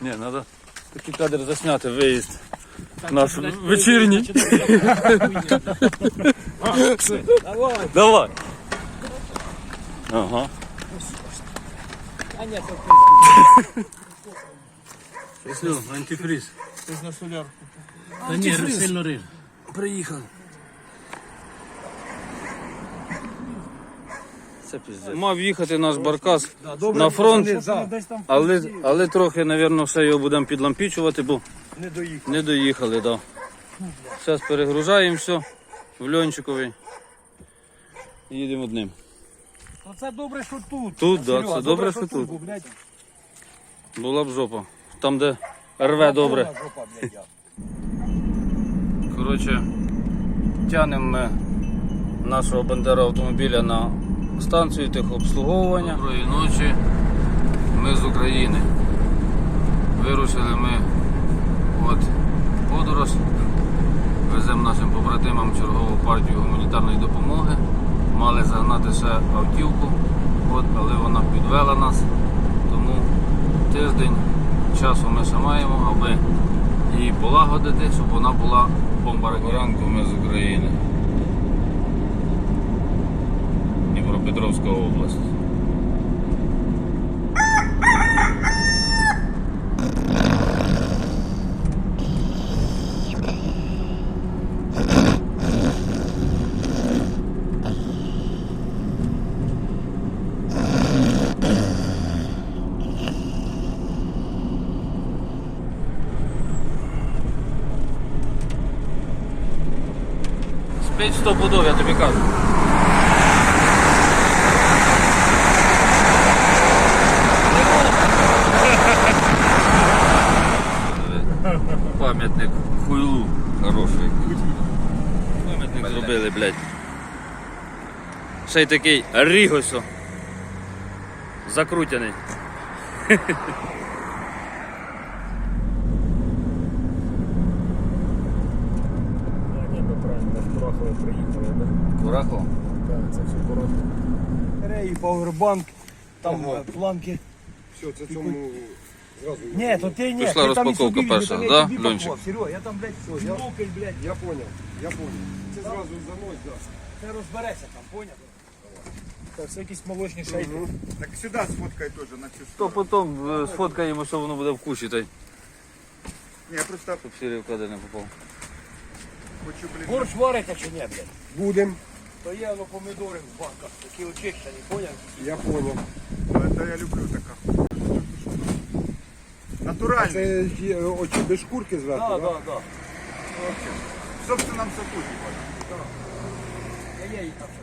Ні, треба такий кадр засняти, виїзд. Наш вечірній. Давай. Давай. Ага. А ні, то Все, антифриз. ти на солярку. Та ні, сильно риж. Приїхали. Це піздець. Мав їхати наш баркас на фронт, але, але трохи, мабуть, ще його будемо підлампічувати, бо Не доїхав. не доїхали. Да. Зараз перегружаємо все в льончикові. І їдемо одним. Ну це добре, що тут. Тут, да, це добре, що тут. бо, блядь, Була б жопа. Там, де рве добре. повна жопа, блядь, я. Коротше, тягнемо ми нашого бандера автомобіля на станцію техобслуговування. Доброї ночі. Ми з України. Вирушили ми от подорож. Веземо нашим побратимам чергову партію гуманітарної допомоги. Мали загнати ще автівку, от, але вона підвела нас. Тому тиждень часу ми ще маємо, аби її полагодити, щоб вона була бомбардірована. Ранку ми з України. Дніпропетровська область. Спить сто пудов, я тобі кажу. Блядь. Ще й такий рігосо. Закрутяний. В приїхали? Курахо? Так, це все Курахове. Батареї, пауербанк, там Ага. е, планки. Все, це цьому зразу. Ні, то ти ні, Пішла ти там і розпаковка собі, перша, не да, тобі Льончик? пакував. Серега, я там, блядь, я- шнуки, блядь, Я понял, я понял. Це зразу занось, да. ти розберешся там, поняв? Це все якісь молочні шейки. Так сюди сфоткай теж на цю То сторону. потім е, сфоткаємо, що воно буде в кучі, та й Ні, я просто щоб сірий в кадр не попав. хочу, блін. Борщ варите чи ні, блядь? Будем. То є воно помідори в банках, такі очищені, поняв? Я понял. Це я люблю така. Натуральний. Це е, очі без шкурки зверху, Так, да? так, так. В собственном соку, типа. Я є і там ще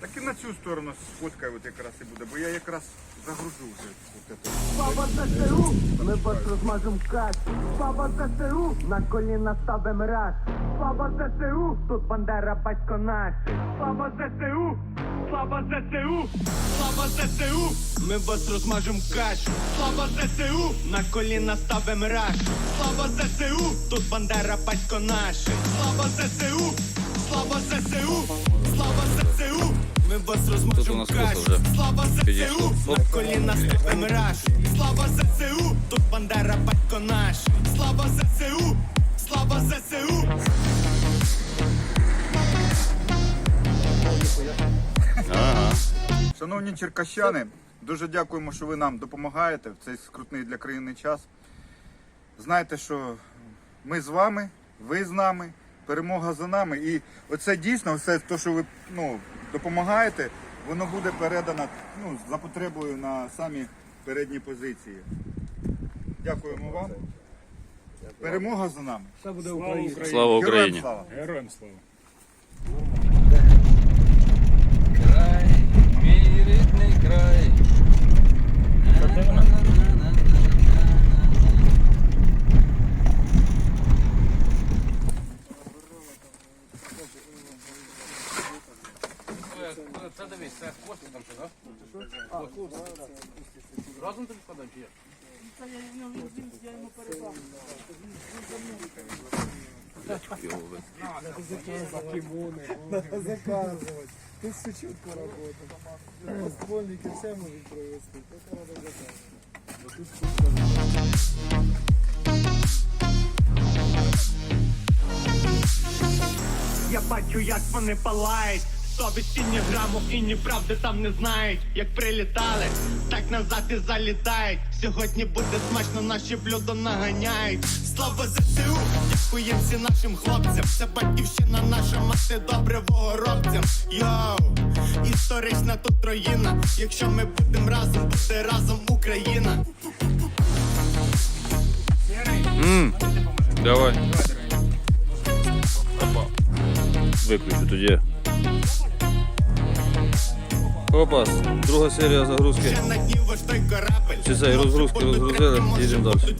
Так і на цю сторону сфоткай от якраз і буде, бо я якраз загружу вже. от це. Баба ЗСУ, ми вас розмажем каш. Баба ЗСУ, на коліна ставим раз. Баба ЗСУ, тут бандера батько наш. Баба ЗСУ, слава ЗСУ, слава ЗСУ, ми вас розмажем каш. Слава ЗСУ, на коліна ставим раш. Слава ЗСУ, тут бандера батько наш. Слава ЗСУ, слава ЗСУ, слава ЗСУ, ми вас розмажем нас каш. Слава. ЗСУ, на коліна ставим раш. Слава ЗСУ, тут бандера батько наш. Слава ЗСУ, слава ЗСУ. Шановні черкащани, дуже дякуємо, що ви нам допомагаєте в цей скрутний для країни час. Знайте, що ми з вами, ви з нами, перемога за нами. І оце дійсно, все те, що ви ну, допомагаєте, воно буде передано ну, за потребою на самі передні позиції. Дякуємо вам. Перемога за нами. Слава Героям Україні! слава! Героям слава. Край, мій рідний край. Це дивись, це хвостик там ще, так? Разом тобі складаємо чи як? Заказувати. Ти все чітко робота. Ствольники все можуть провести. Це треба тут чітко. Я бачу, як вони палають. Совісті ні граму і ні правди там не знають. Як прилітали, так назад і залітають. Сьогодні буде смачно, наші блюдо наганяють. Слава ЗСУ, дякуєм всі нашим хлопцям. Це батьківщина наша, мати добре ворогцям. Йоу, історична тут руїна. Якщо ми будемо разом, буде разом Україна. М, Давай. Виключу тоді. Опа, друга серія загрузки. Чи цей розгрузки розгрузили, їдемо далі.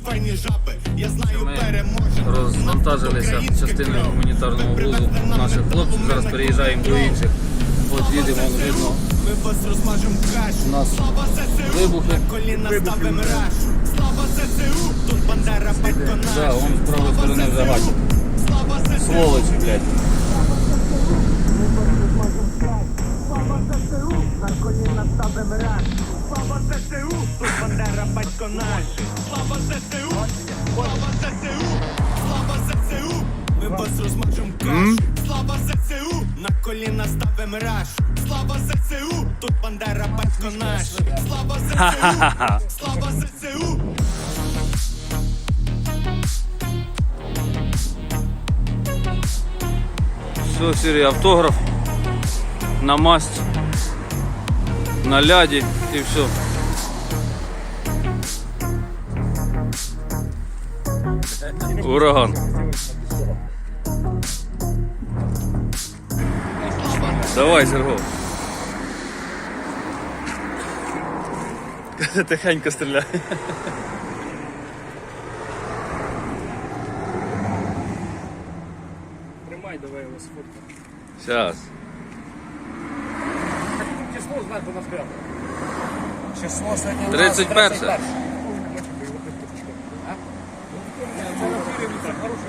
Ми розвантажилися частиною гуманітарного вузу наших хлопців. Зараз переїжджаємо до інших. От їдемо, видно. У нас вибухи. коліна ставим рашу. Слава ЗСУ, тут Бандера наш. Да, вон з правої сторони вже ЗСУ, Сволочі, блядь. ЗСУ, на коліна ставим. Слава ЗСУ, тут Бандера батько наш. Слава ЗСУ, слава ЗСУ, слава ЗСУ. Ми вас розмажем кашу. Слава ЗСУ, на коліна ставим рашу. Слава ЗСУ, тут Бандера батько наш. Слава ЗСУ, слава ЗСУ. Все, серія автограф. На масть. На ляді і все. Ураган. Давай, Серго. Тихенько стріляй. Тримай, давай його сфоткай. Сейчас. У нас прямо. Число сьогодні у нас 31. 31. А? Це на фірі, це хороше.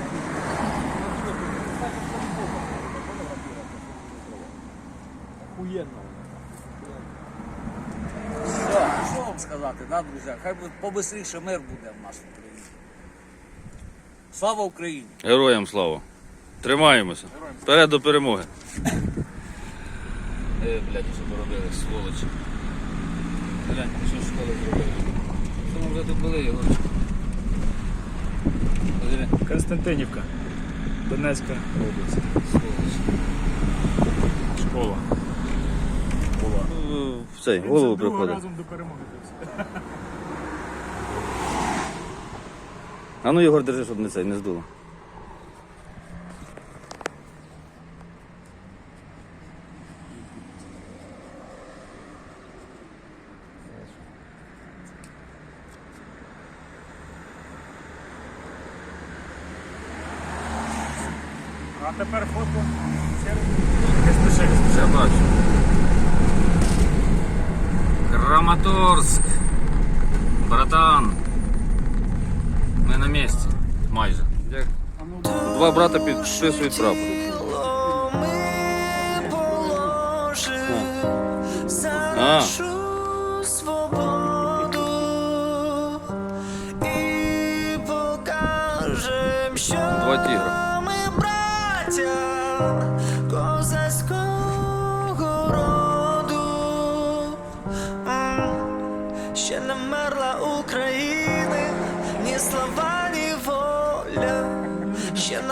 Охуєнно. Все, що вам сказати, да, друзі? Хай би побистріше мир буде в нашій країні. Слава Україні! Героям слава. Тримаємося. Вперед до перемоги. Е, блядь, що поробили, сволочі. Глянь, що в школі зробили. Що ми вже тут були, його. Подиви, Константинівка. Донецька область. сволочі. Школа. Була. В цей, голову Другого приходить. разом до перемоги. А ну Єгор, держи, щоб не цей, не здуло. Тепер фото. Все бачу. Краматорськ. Братан. Ми на місці. Майже. Два брата підписують прапор. А. нашу свободу і покажем, що Два тігра.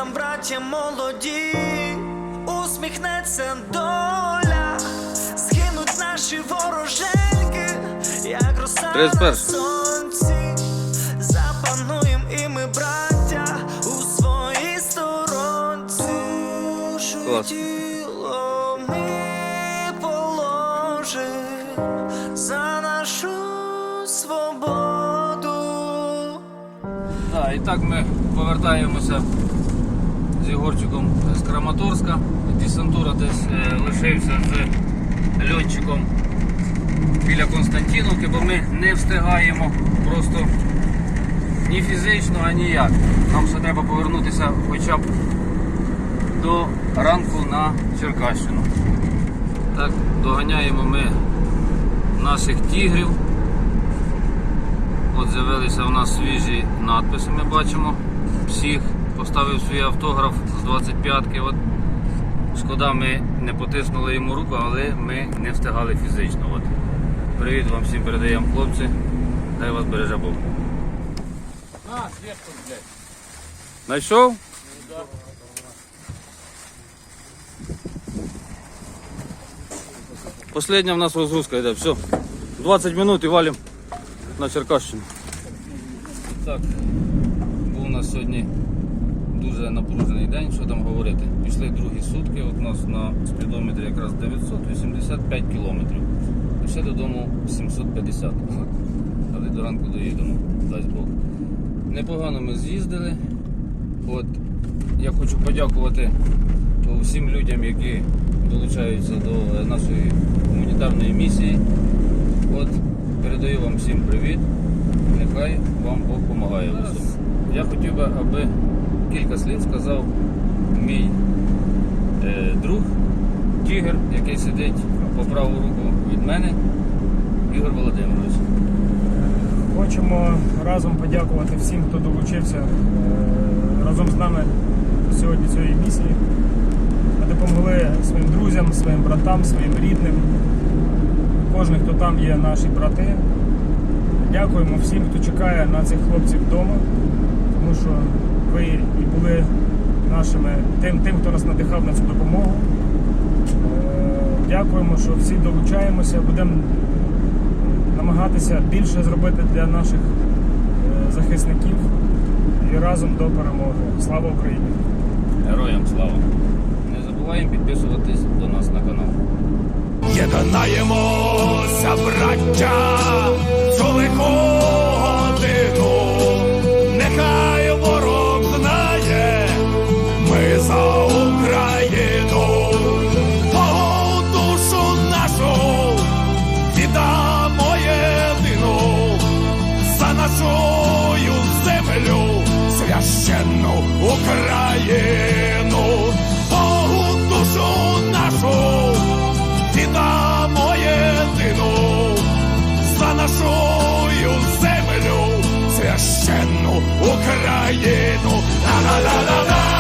Нам, браття молоді, усміхнеться доля. Згинуть наші вороженьки, як роса на сонці. Запануєм і ми, браття, у своїй сторонці. Душу тіло ми положим за нашу свободу. Так, і так ми повертаємося Єгорчиком з Краматорська. Десантура десь е, лишився з льотчиком біля Константіновки, бо ми не встигаємо просто ні фізично, а ніяк. Нам ще треба повернутися хоча б до ранку на Черкащину. Так, доганяємо ми наших тігрів. От з'явилися у нас свіжі надписи, ми бачимо. Всіх поставив свій автограф з 25-ки. От. Шкода, ми не потиснули йому руку, але ми не встигали фізично. От. Привіт вам всім передаємо, хлопці. Дай вас береже Бог. На, свідку, блядь. Знайшов? Последня в нас розгрузка йде. Все. 20 минут і валим на Черкащину. Так, був у нас сьогодні дуже напружений день, що там говорити. Пішли другі сутки, от у нас на спідометрі якраз 985 кілометрів. І ще додому 750. Але до ранку доїдемо, дасть Бог. Непогано ми з'їздили. От я хочу подякувати усім людям, які долучаються до нашої гуманітарної місії. От передаю вам всім привіт. Нехай вам Бог допомагає. Я хотів би, аби кілька слів сказав мій е, друг, тігр, який сидить по праву руку від мене, Ігор Володимирович. Хочемо разом подякувати всім, хто долучився е, разом з нами сьогодні цієї місії. Допомогли своїм друзям, своїм братам, своїм рідним. Кожен, хто там є, наші брати. Дякуємо всім, хто чекає на цих хлопців вдома, тому що ви і були нашими тим, тим, хто нас надихав на цю допомогу. Е, Дякуємо, що всі долучаємося, будемо намагатися більше зробити для наших е, захисників і разом до перемоги. Слава Україні! Героям слава! Не забуваємо підписуватись до нас на канал. Єднаємося, браття, священну Україну, Богу душу нашу віддамо єдину за нашу землю, священну Україну. Ла-ла-ла-ла-ла.